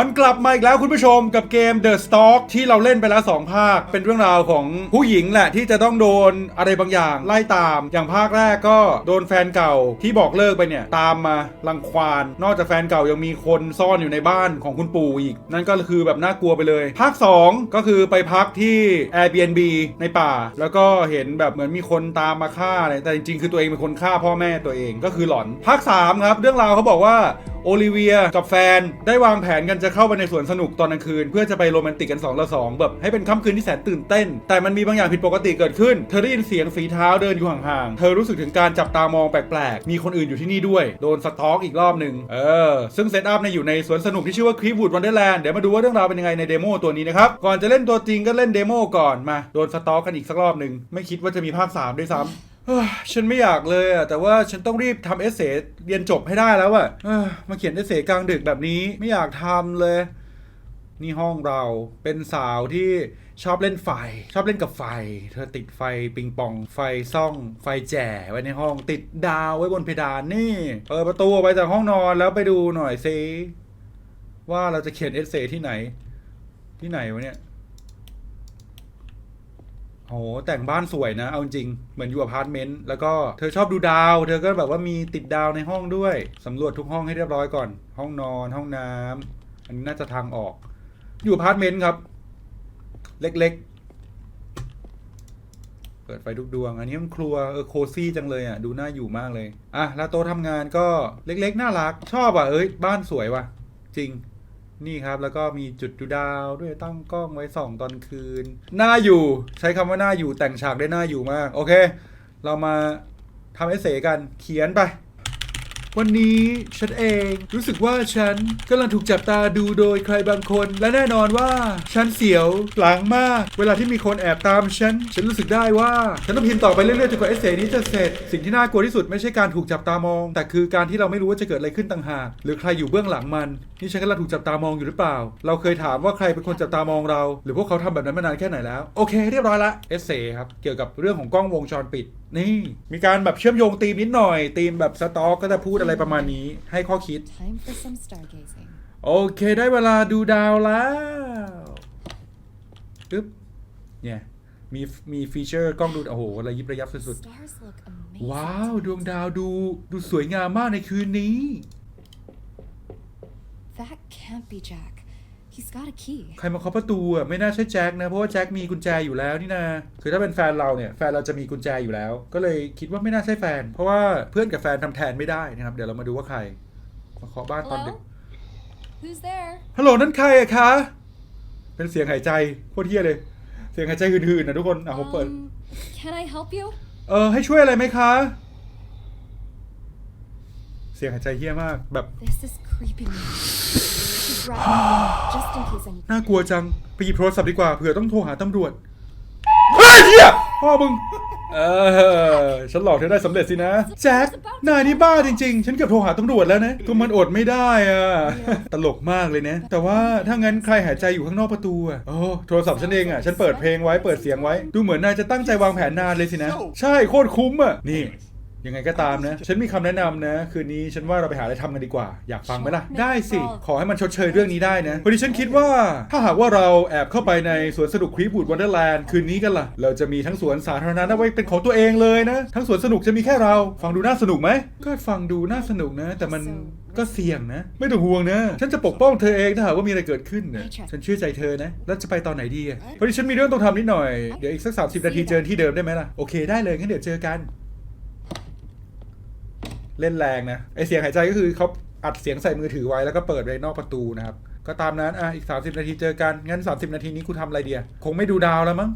มันกลับมาอีกแล้วคุณผู้ชมกับเกม The Stalk ที่เราเล่นไปแล้ว 2 ภาค เป็นเรื่องราวของผู้หญิงแหละที่จะต้องโดนอะไรบางอย่างไล่ตาม อย่างภาคแรกก็โดนแฟนเก่าที่บอกเลิกไปเนี่ย ตามมารังควานนอกจากแฟนเก่ายังมีคนซ่อนอยู่ในบ้านของคุณปู่อีก นั่นก็คือแบบน่ากลัวไปเลย ภาค 2 ก็คือไปพักที่ Airbnb ในป่า แล้วก็เห็นแบบเหมือนมีคนตามมาฆ่าอะไรแต่จริงๆคือตัวเองเป็นคนฆ่าพ่อแม่ตัวเองก็คือหลอน ภาค3ครับเรื่องราวเขาบอกว่า โอลิเวียกับแฟน ได้วางแผนกันจะเข้าไปในสวนสนุกตอนกลางคืน เพื่อจะไปโรแมนติกกัน2ต่อ2แบบให้เป็นค่ำคืนที่แสนตื่นเต้น แต่มันมีบางอย่างผิดปกติเกิดขึ้น เธอได้ยินเสียงฝีเท้าเดินอยู่ห่างๆ เธอรู้สึกถึงการจับตามองแปลกๆ มีคนอื่นอยู่ที่นี่ด้วย โดนสต็อกอีกรอบหนึ่งเออ ซึ่งเซตอัพเนี่ยอยู่ในสวนสนุกที่ชื่อว่าครี w วูดวันเดอร์แลนด์เดี๋ยวมาดูว่าเรื่องราวเป็นยังไงในเดโมตัวนี้นะครับ ก่อนจะเล่นตัวจริงก็เล่นเดโมก่อนมา โดนสต็อกกันอีกสักรอบหนึ่งไม่คิดว่าจะมีภาคสามด้วยซ้ำ ฉันไม่อยากเลยอะแต่ว่าฉันต้องรีบทำเอเซเรียนจบให้ได้แล้วอะเอ้ยมาเขียนเอเซกลางดึกแบบนี้ไม่อยากทำเลย นี่ห้องเราเป็นสาวที่ชอบเล่นไฟ ชอบเล่นกับไฟ เธอติดไฟปิงปองไฟซ่องไฟแจ่ไว้ในห้องติดดาวไว้บนเพดานนี่เปิดประตูออกไปจากห้องนอนแล้วไปดูหน่อยซิว่าเราจะเขียนเอเซที่ไหน ที่ไหนวะเนี่ย โหแต่งบ้านสวยนะ เอาจริง เหมือนอยู่อพาร์ตเมนต์ แล้วก็เธอชอบดูดาว เธอก็แบบว่ามีติดดาวในห้องด้วย สำรวจทุกห้องให้เรียบร้อยก่อน ห้องนอน ห้องน้ำอันนี้น่าจะทางออก อยู่อพาร์ตเมนต์ครับ เล็กๆ เปิดไฟทุกดวง อันนี้มันครัว เออโคซี่จังเลยอะ ดูน่าอยู่มากเลย อะ แล้วโต๊ะทำงานก็เล็กๆ น่ารัก ชอบอะ เอ้ย บ้านสวยว่ะ จริง นี่ครับ แล้วก็มีจุดดูดาวด้วยตั้งกล้องไว้ส่องตอนคืนน่าอยู่ใช้คำว่าน่าอยู่แต่งฉากได้น่าอยู่มาก โอเค เรามาทำเอเซกันเขียนไป วันนี้ฉันเองรู้สึกว่าฉันกำลังถูกจับตาดูโดยใครบางคน และแน่นอนว่าฉันเสียวหลังมาก เวลาที่มีคนแอบตามฉัน ฉันรู้สึกได้ว่า ฉันต้องพิมพ์ต่อไปเรื่อยๆจนกว่าเอเซนี้จะเสร็จ สิ่งที่น่ากลัวที่สุดไม่ใช่การถูกจับตามอง แต่คือการที่เราไม่รู้ว่าจะเกิดอะไรขึ้นต่างหาก หรือใครอยู่เบื้องหลังมันนี่ฉันกำลังถูกจับตามองอยู่หรือเปล่า เราเคยถามว่าใครเป็นคนจับตามองเรา หรือพวกเขาทำแบบนั้นมานานแค่ไหนแล้วโอเค เรียบร้อยละเอเซครับเกี่ยวกับเรื่องของกล้องวงจรปิดนี่มีการแบบเชื่อมโยงธีมนิดหน่อยธีมแบบสต็อกก็จะพูดอะไรประมาณนี้ ให้ข้อคิด Time for some stargazing. โอเคได้เวลาดูดาวแล้วปึ๊บเนี่ยมีมีฟีเจอร์กล้องดูโอ้โหระยิบระยับสุด Stars look ๆ amazing. ว้าว ดวงดาวดูดูสวยงามมากในคืนนี้ That can't be Jack. He's got a key. ใครมาเคาะประตูอะไม่น่าใช่แจ็คนะ เพราะว่าแจ็คมีกุญแจอยู่แล้วนี่นะคือถ้าเป็นแฟนเราเนี่ยแฟนเราจะมีกุญแจอยู่แล้ว ก็เลยคิดว่าไม่น่าใช่แฟน เพราะว่าเพื่อนกับแฟนทำแทนไม่ได้นะครับ เดี๋ยวเรามาดูว่าใครมาเคาะบ้านตอนดึก Hello? Who's there? ฮัลโหลนั่นใครอะคะ เป็นเสียงหายใจโคตรเที่ยเลย เสียงหายใจหื่นๆนะทุกคนอะผมเปิด Um, can I help you? เออให้ช่วยอะไรไหมคะ เสียงหายใจเฮี้ยมากแบบ This is creeping me. น่ากลัวจัง ไปหยิบโทรศัพท์ดีกว่าเผื่อต้องโทรหาตำรวจ เฮ้ยเฮียพ่อมึง เออ ฉันหลอกเธอได้สำเร็จสินะ แจ็คนายนี่บ้าจริงๆ ฉันเกือบโทรหาตำรวจแล้วนะ ก็มันอดไม่ได้อะ ตลกมากเลยนะ แต่ว่าถ้างั้นใครหายใจอยู่ข้างนอกประตูอะโอ้โทรศัพท์ฉันเองอะ ฉันเปิดเพลงไว้ เปิดเสียงไว้ ดูเหมือนนายจะตั้งใจวางแผนนานเลยสินะ ใช่ โคตรคุ้มอะ นี่ ยังไงก็ตามนะ ฉันมีคำแนะนำนะ คืนนี้ฉันว่าเราไปหาอะไรทำกันดีกว่า อยากฟังไหมล่ะ ได้สิ ขอให้มันชดเชยเรื่องนี้ได้นะพอดีฉันคิดว่า ถ้าหากว่าเราแอบเข้าไปในสวนสนุกครีบูดวันเดอร์แลนด์คืนนี้กันล่ะ เราจะมีทั้งสวนสาธารณะนะไว้เป็นของตัวเองเลยนะ ทั้งสวนสนุกจะมีแค่เรา ฟังดูน่าสนุกไหม ก็ฟังดูน่าสนุกนะ แต่มันก็เสี่ยงนะ ไม่ต้องห่วงนะ ฉันจะปกป้องเธอเองถ้าหากว่ามีอะไรเกิดขึ้นนะฉันเชื่อใจเธอนะ แล้วจะไปตอนไหนดีอะพอดีฉันมีเรื่องต้องทำนิดหน่อย เดี๋ยวอีกสักสามสิบนาทีเจอที่เดิมได้ไหมล่ะ โอเคได้เลยงั้นเดี๋ยวเจอกัน เล่นแรงนะไอเสียงหายใจก็คือเขาอัดเสียงใส่มือถือไว้แล้วก็เปิดไว้นอกประตูนะครับ ก็ตามนั้นอะอีก 30 นาทีเจอกัน งั้น 30 นาทีนี้คุณทำอะไรเดียคงไม่ดูดาวแล้วมั้ง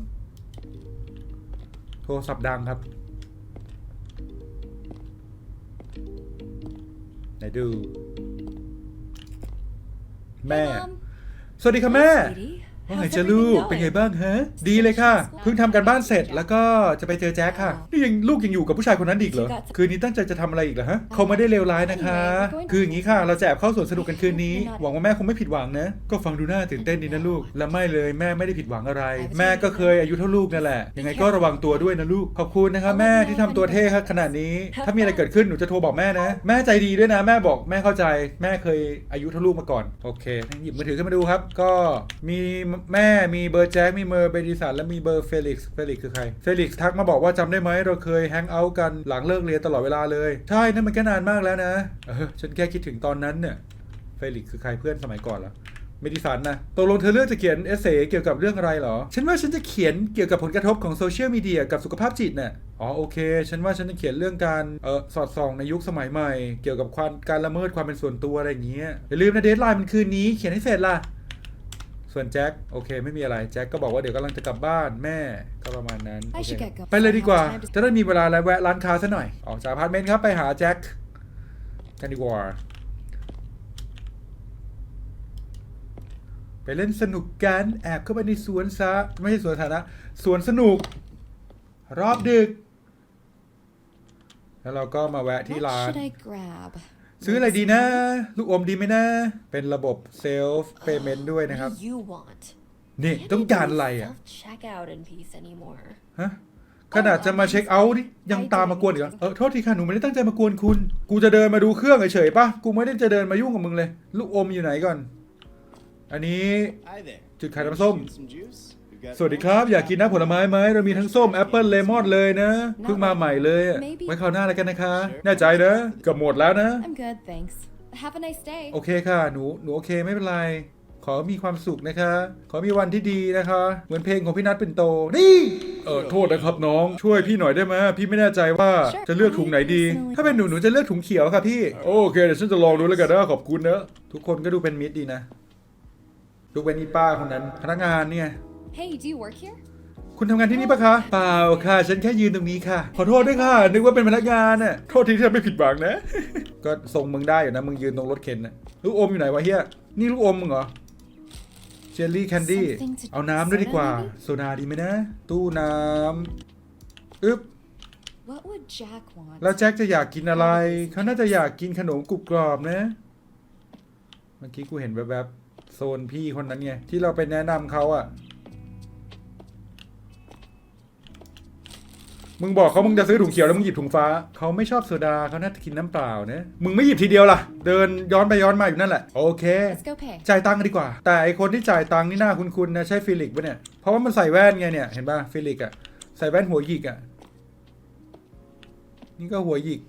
โทรศัพท์ดังครับ ไหนดู แม่ Hey, Mom. สวัสดีค่ะแม่ Hey, sweetie. ว่าไงจะลูกเป็นไงบ้างฮะ ดีเลยค่ะ เพิ่งทำการบ้านเสร็จแล้วก็จะไปเจอแจ็คค่ะ นี่ยังลูกยังอยู่กับผู้ชายคนนั้นอีกเหรอ คืนนี้ตั้งใจจะทำอะไรอีกเหรอฮะ เขาไม่ได้เลวร้ายนะคะ คืออย่างนี้ค่ะ เราจะแอบเข้าสวนสนุกกันคืนนี้ หวังว่าแม่คงไม่ผิดหวังนะ ก็ฟังดูน่าตื่นเต้นดีนะลูก และไม่เลยแม่ไม่ได้ผิดหวังอะไร แม่ก็เคยอายุเท่าลูกนั่นแหละ ยังไงก็ระวังตัวด้วยนะลูก ขอบคุณนะครับแม่ที่ทำตัวเท่ขนาดนี้ ถ้ามีอะไรเกิดขึ้นหนูจะโทรบอกแม่นะ แม่ใจดีด้วยนะ แม่บอกแม่เข้าใจ แม่เคยอายุเท่าลูกมาก่อน โอเค หยิบมือถือขึ้นมาดูครับ ก็มีแม่มีเบอร์แจ็คมีเบอร์เบดิสันและมีเบอร์เฟลิกซ์เฟลิกซ์คือใครเฟลิกซ์ทักมาบอกว่าจำได้ไหมเราเคยแฮงเอาท์กันหลังเลิกเรียนตลอดเวลาเลยใช่นั่นมันก็นานมากแล้วนะเออฉันแค่คิดถึงตอนนั้นเนี่ยเฟลิกซ์คือใครเพื่อนสมัยก่อนเหรอเมดิสันนะตกลงเธอเลือกจะเขียนเอเซเกี่ยวกับเรื่องอะไรเหรอ ฉันว่าฉันจะเขียนเกี่ยวกับผลกระทบของโซเชียลมีเดียกับสุขภาพจิตน่ะ อ๋อโอเค ฉันว่าฉันจะเขียนเรื่องการเออสอดส่องในยุคสมัยใหม่ เกี่ยวกับความการละเมิดความเป็นส่วนตัวอะไรอย่างเงี้ย อย่าลืมนะเดทไลน์มันคืนนี้เขียนให้เสร็จล่ะ ส่วนแจ็คโอเคไม่มีอะไรแจ็คก็บอกว่าเดี๋ยวกำลังจะกลับบ้านแม่ก็ประมาณนั้นโอ I เค should get going. ไปเลยดีกว่า I don't have time to- จะได้มีเวลาแล้วแวะร้านค้าซะหน่อย ออกจากอพาร์ตเมนต์ครับไปหาแจ็คกันดีกว่าไปเล่นสนุกกันแอบเข้าไปในสวนซะไม่ใช่สวนสาธารณะสวนสนุก รอบดึก แล้วเราก็มาแวะที่ What ร้าน should I grab? ซื้ออะไรดีนะ ลูกอมดีไหมนะ เป็นระบบเซลฟ์เพย์เมนต์ด้วยนะครับ What do you want? นี่ Can't ต้อง even การอะไรอะ Self checkout in peace anymore. ฮะขนาดจะมาเช็คเอาท์นี่ยังตามมากวนอีกเหรอเออโทษทีค่ะหนูไม่ได้ตั้งใจมากวนคุณ กูจะเดินมาดูเครื่องเฉยๆป่ะ กูไม่ได้จะเดินมายุ่งกับมึงเลย ลูกอมอยู่ไหนก่อน อันนี้ Hi there. จุดขายน้ำส้ม Some juice? We've got สวัสดีครับ อยากกินน้ำผลไม้ไหมเรามีทั้งส้มแอปเปิลเลมอนเลยนะเพิ่งมาใหม่เลยอะ Maybe ไว้คราวหน้าแล้วกันนะคะ แน่ใจนะเกับหมดแล้วนะ I'm good, thanks. Have a nice day. โอเคค่ะ หนูหนูโอเคไม่เป็นไร ขอมีความสุขนะคะ ขอมีวันที่ดีนะคะ เหมือนเพลงของพี่นัทเป็นโต นี่ เออโทษนะครับน้อง ช่วยพี่หน่อยได้ไหมพี่ไม่แน่ใจว่า Sure. จะเลือกถุงไหนดี ถ้าเป็นหนูหนูจะเลือกถุงเขียวค่ะพี่ โอเคเดี๋ยวฉันจะลองดูแล้วกันนะขอบคุณนะ ทุกคนก็ดูเป็นมิตรดีนะดูเป็นอีป้าคนนั้น พนักงานเนี่ย Hey, do you work here? คุณทำงานที่นี่ปะคะ เปล่าค่ะ ฉันแค่ยืนตรงนี้ค่ะ ขอโทษด้วยค่ะ นึกว่าเป็นพนักงานน่ะ โทษทีที่ทำไม่ผิดหวังนะ ก็ทรงมึงได้อยู่นะ มึงยืนตรงรถเข็นน่ะลูกอมอยู่ไหนวะเฮียนี่ลูกอมมึงเหรอ เจลลี่แคนดี้ Something to เอาน้ำด้วยดีกว่า soda, maybe? โซดาดีไหมนะ ตู้น้ำอึ๊บ What would Jack want? แล้วแจ็คจะอยากกินอะไร เขาน่าจะอยากกินขนมกรุบกรอบนะ เมื่อกี้กูเห็นแบบแบบๆโซนพี่คนนั้นไง ที่เราไปแนะนำเขาอะ มึงบอกเขามึงจะซื้อถุงเขียวแล้วมึงหยิบถุงฟ้า เขาไม่ชอบโซดาเขาน่าจะกินน้ำเปล่านะ มึงไม่หยิบทีเดียวล่ะ เดินย้อนไปย้อนมาอยู่นั่นแหละ โอเค Let's go pay. จ่ายตังค์กันดีกว่า แต่ไอคนที่จ่ายตังค์นี่หน้าคุ้นๆนะ ใช่ฟิลิกปะเนี่ย เพราะว่ามันใส่แว่นไงเนี่ย เห็นป่ะฟิลิกอะใส่แว่นหัวหยิกอะนี่ก็หัวหยิก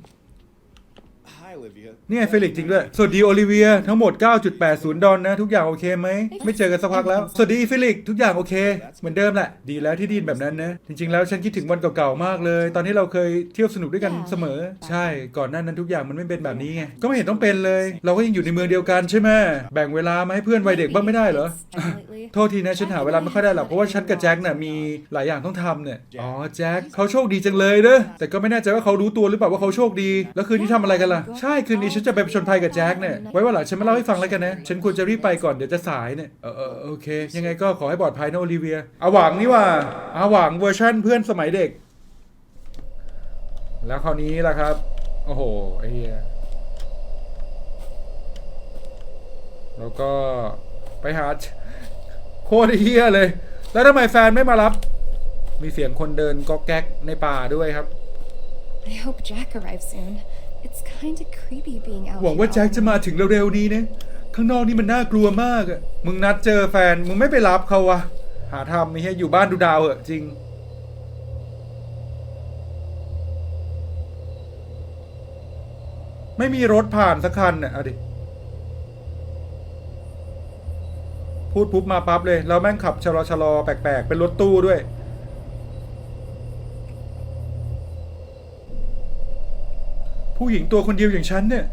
Hi, Olivia. นี่ไงเฟลิกซ์จริงด้วย สวัสดีโอลิเวียทั้งหมด 9.80 ดอลนะ ทุกอย่างโอเคไหม ไม่เจอกันสักพักแล้ว สวัสดีเฟลิกซ์ทุกอย่างโอเค เหมือนเดิมแหละ ดีแล้วที่ไดีนแบบนั้นนะ จริง ๆ แล้วฉันคิดถึงวันเก่าๆ มากเลย ตอนที่เราเคยเที่ยวสนุกด้วยกันเสมอ ใช่ ก่อนหน้านั้นทุกอย่างมันไม่เป็นแบบนี้ไง ก็ไม่เห็นต้องเป็นเลย เราก็ยังอยู่ในเมืองเดียวกันใช่ไหมแบ่งเวลามาให้เพื่อนวัยเด็กบ้างไม่ได้เหรอ It's done lately. โทษทีนะฉันหาเวลาไม่ค่อยได้หรอกเพราะว่าฉันกับแจ็คน่ะมีหลายอย่างต้องทำเนี่ย อ๋อแจ็คเขาโชคดีจังเลยเนอะแต่ก็ไม่แน่ใจว่าเขารู้ตัวหรือเปล่าว่าเขาโชคดี แล้วคืนนี้ทำอะไรกันล่ะใช่คืนนี้ฉันจะไปผชนภัยกับแจ็คเนี่ยไว้วันหลังฉันมาเล่าให้ฟังแล้วกันนะฉันควรจะรีบไปก่อนเดี๋ยวจะสายเนี่ยเออเออโอเค ยังไงก็ขอให้ปลอดภัยนะโอลิเวียอาหวังนี่ว่าอาหวังเวอร์ชั่นเพื่อนสมัยเด็ก แล้วคราวนี้ล่ะครับ โอ้โหไอ้เหี้ยแล้วก็ไปหาโคตรเฮี้ยเลย แล้วทำไมแฟนไม่มารับ มีเสียงคนเดินก๊อกแก๊กในป่าด้วยครับ I hope Jack arrives soon. It's kind of creepy being out หวังว่าแจ็คจะมาถึงเร็วๆนี้นะ ข้างนอกนี่มันน่ากลัวมากอะมึงนัดเจอแฟน มึงไม่ไปรับเขาวะ หาทำไม่ใช่อยู่บ้านดูดาวเหอะจริง ไม่มีรถผ่านสักคันน่ะเอาดิ พูดปุ๊บมาปั๊บเลย แล้วแม่งขับชะลอชะลอๆแปลกๆ เป็นรถตู้ด้วย ผู้หญิงตัวคนเดียวอย่างฉันเนี่ย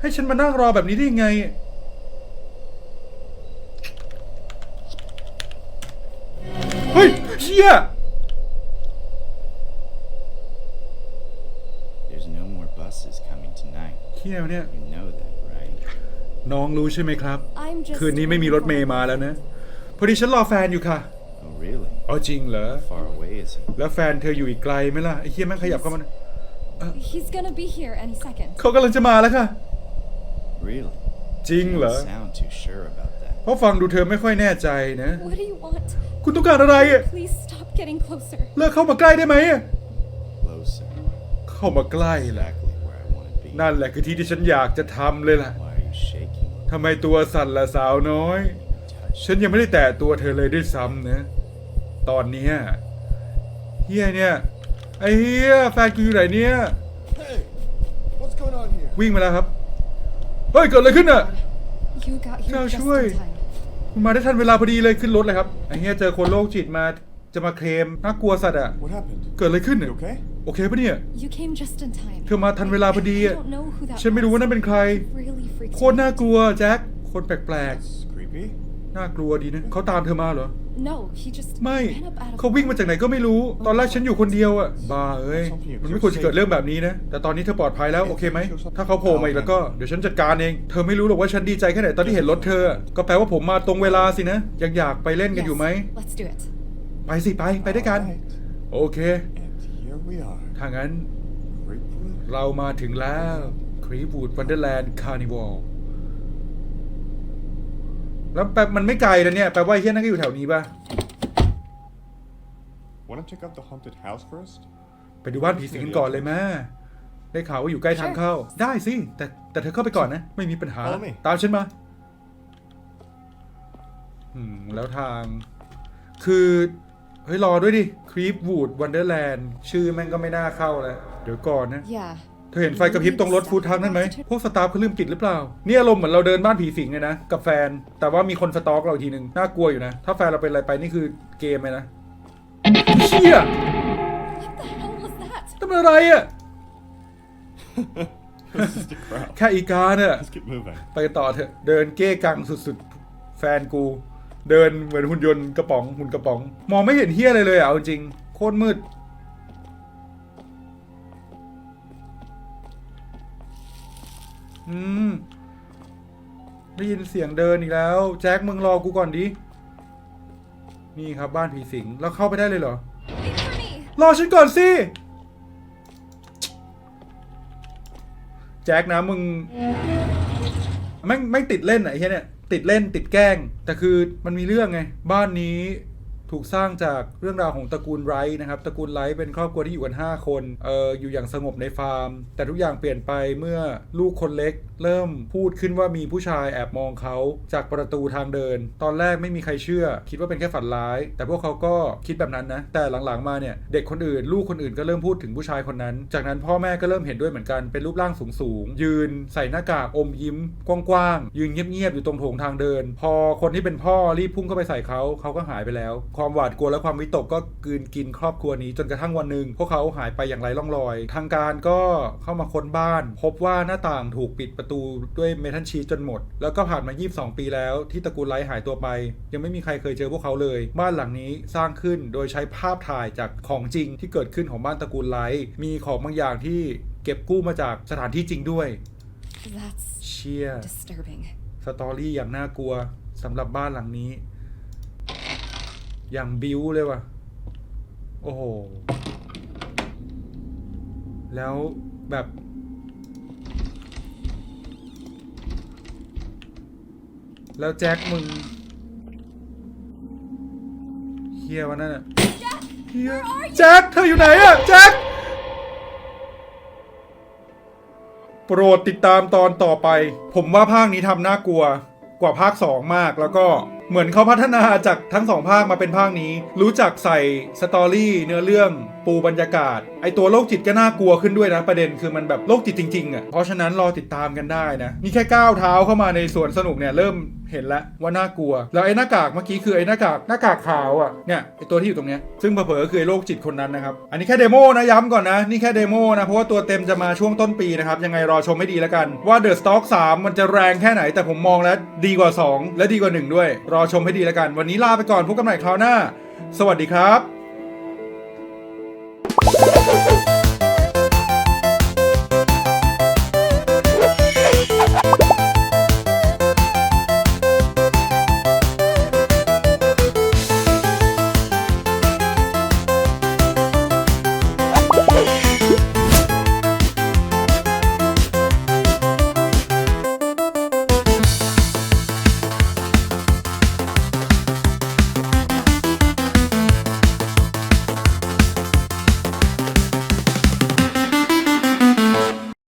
ให้ฉันมานั่งรอแบบนี้ได้ยังไง เฮ้ยเชี่ย There's no more buses coming tonight. เชี่ยวะเนี่ย You know that, right? น้องรู้ใช่ไหมครับ I'm just คืนนี้ไม่มีรถเมย์มาแล้วนะ พอดีฉันรอแฟนอยู่ค่ะ Oh, really? อ๋อจริงเหรอ How far away is he? แล้วแฟนเธออยู่อีกไกลไหมล่ะไอ้เฮียแม่งขยับเข้ามา He's gonna be here any second. เขากำลังจะมาแล้วค่ะ Really? จริง You เหรอ don't sound too sure about that. เพราะฟังดูเธอไม่ค่อยแน่ใจนะ What do you want? คุณต้องการอะไรอะ Please stop getting closer. เลิกเข้ามาใกล้ได้ไหมอะ Closer. เข้ามาใกล้แหละ Exactly where I want to be. นั่นแหละคือที่ที่ฉันอยากจะทำเลยล่ะ Why are you shaking? ทำไมตัวสั่นละสาวน้อย Touch. ฉันยังไม่ได้แตะตัวเธอเลยด้วยซ้ำนะ ตอนเนี้ยเฮียเนี่ย ไอ้เฮียแฟนกูอยู่ไหนเนี่ย Hey, what's going on here? วิ่งมาแล้วครับ เฮ้ย เกิดอะไรขึ้นอะ You got here Chào just chuối. in time. คุณมาได้ทันเวลาพอดีเลยขึ้นรถเลยครับ ไอ้เฮียเจอคนโรคจิตมาจะมาเคลมน่ากลัวสัตว์อะ What happened? เกิดอะไรขึ้น You เนี่ย okay? โอเคปะเนี่ย You came just in time. เธอมาทันเวลาพอดี I อะ don't know who that ฉันไม่รู้ว่า was. นั่นเป็นใคร Really freaked โคตร me น่า out. กลัวแจ็ค คนแปลก That's creepy. ๆ น่ากลัวดีนะเขาตามเธอมาเหรอ No, he just ไม่ ran up out of เขาวิ่งมาจากไหนก็ไม่รู้ ตอนแรกฉันอยู่คนเดียวอะบ้าเอ้ย Something มันไม่ควรจะเกิดเรื่องแบบนี้นะ แต่ตอนนี้เธอปลอดภัยแล้วโอเคไหม ถ้าเขาโผล่มาอีกแล้วก็เดี๋ยวฉันจัดการเอง เธอไม่รู้หรอกว่าฉันดีใจแค่ไหนตอนที่เห็นรถเธอ ก็แปลว่าผมมาตรงเวลาสินะ ยังอยากไปเล่นกันอยู่ไหม Yes, let's do it. ไปสิไปไปด้วยกัน Alright. โอเค And here we are. ถ้างั้น Grapefruit. เรามาถึงแล้วครีบูดวันเดอร์แลนด์คาร์นิวัล แล้วแปลมันไม่ไกลแล้วเนี่ยแปลว่าไอ้เฮียนั่นก็อยู่แถวนี้ป่ะ Wanna check out the haunted house first? ไปดูบ้านผีสิงกันก่อนเลยแม่ได้ข่าวว่าอยู่ใกล้ทางเข้า ได้สิ แต่แต่เธอเข้าไปก่อนนะ ไม่มีปัญหา Follow me ตามฉันมา อืม แล้วทาง คือ เฮ้ย รอด้วยดิครีปวูดวันเดอร์แลนด์ชื่อแม่งก็ไม่น่าเข้าแล้ว เดี๋ยวก่อนนะ Yeah. เธอเห็นไฟกระพริบตรงรถฟูดทักนั่นไหม พวกสตาฟเขาลืมปิดหรือเปล่า นี่อารมณ์เหมือนเราเดินบ้านผีสิงเลยนะ กับแฟน แต่ว่ามีคนสตอกเราอีกทีหนึ่งน่ากลัวอยู่นะ ถ้าแฟนเราเป็นอะไรไปนี่คือเกมเลยนะเชี่ย What the hell was that? ทำอะไรอะ This is the crowd. แค่อีกาเนี่ย Let's get moving. ไปต่อเถอะเดินเก้กังสุดๆ แฟนกู เดินเหมือนหุ่นยนต์กระป๋องหุ่นกระป๋อง มองไม่เห็นเฮียอะไรเลยอะเอาจริงโคตรมืด ได้ยินเสียงเดินอีกแล้ว แจ็คมึงรอกูก่อนดิ นี่ครับบ้านผีสิง แล้วเข้าไปได้เลยเหรอ รอฉันก่อนสิ แจ็คนะมึงไม่ไม่ติดเล่นอะไอ้เหี้ยเนี่ย ติดเล่นติดแกล้ง แต่คือมันมีเรื่องไง บ้านนี้ ถูกสร้างจากเรื่องราวของตระกูลไรท์นะครับตระกูลไรท์เป็นครอบครัวที่อยู่กัน 5 คนเอออยู่อย่างสงบในฟาร์ม แต่ทุกอย่างเปลี่ยนไปเมื่อลูกคนเล็ก เริ่มพูดขึ้นว่ามีผู้ชายแอบมองเขาจากประตูทางเดิน ตอนแรกไม่มีใครเชื่อ คิดว่าเป็นแค่ฝันร้าย แต่พวกเขาก็คิดแบบนั้นนะแต่หลังๆมาเนี่ยเด็กคนอื่น ลูกคนอื่นก็เริ่มพูดถึงผู้ชายคนนั้น จากนั้นพ่อแม่ก็เริ่มเห็นด้วยเหมือนกันเป็นรูปร่างสูงๆยืนใส่หน้ากากอมยิ้มกว้างๆยืนเงียบๆอยู่ตรงโถงทางเดิน พอคนที่เป็นพ่อรีบพุ่งเข้าไปใส่เขาเขาก็หายไปแล้วความหวาดกลัวและความวิตกก็กลืนกินครอบครัวนี้ จนกระทั่งวันหนึ่งพวกเขาหายไปอย่างไร้ร่องรอย ทางการก็เข้ามาค้นบ้าน พบว่าหน้าต่างถูกปิดประตูด้วยเมทัลชีตจนหมด แล้วก็ผ่านมา 22 ปีแล้วที่ตระกูลไลท์หายตัวไป ยังไม่มีใครเคยเจอพวกเขาเลย บ้านหลังนี้สร้างขึ้นโดยใช้ภาพถ่ายจากของจริงที่เกิดขึ้นของบ้านตระกูลไลท์มีของบางอย่างที่เก็บกู้มาจากสถานที่จริงด้วย That's เชีย disturbing. สตอรี่อย่างน่ากลัวสำหรับบ้านหลังนี้ อย่างบิวเลยว่ะ โอ้โห แล้วแบบ แล้วแจ็คมึงเฮียวันนั้นอะเฮียแจ็คเธออยู่ไหนอะแจ็คโปรดติดตามตอนต่อไป ผมว่าภาคนี้ทำน่ากลัวกว่าภาค 2 มากแล้วก็ เหมือนเขาพัฒนาจากทั้งสองภาคมาเป็นภาคนี้ รู้จักใส่สตอรี่เนื้อเรื่องปูบรรยากาศ ไอตัวโรคจิตก็น่ากลัวขึ้นด้วยนะประเด็นคือมันแบบโรคจิตจริงๆอะเพราะฉะนั้นรอติดตามกันได้นะนี่แค่ก้าวเท้าเข้ามาในสวนสนุกเนี่ยเริ่ม เห็นแล้วว่าน่ากลัว แล้วไอ้หน้ากากเมื่อกี้คือไอ้หน้ากากหน้ากากขาวอะเนี่ยไอ้ตัวที่อยู่ตรงเนี้ยซึ่งเผลอๆคือไอ้โรคจิตคนนั้นนะครับอันนี้แค่เดโมนะย้ำก่อนนะนี่แค่เดโมนะเพราะว่าตัวเต็มจะมาช่วงต้นปีนะครับยังไงรอชมให้ดีแล้วกันว่าเดอะสต็อกสามันจะแรงแค่ไหน แต่ผมมองแล้วดีกว่า 2 และดีกว่า 1 ด้วย รอชมให้ดีแล้วกัน วันนี้ลาไปก่อนพบกันใหม่คราวหน้า สวัสดีครับ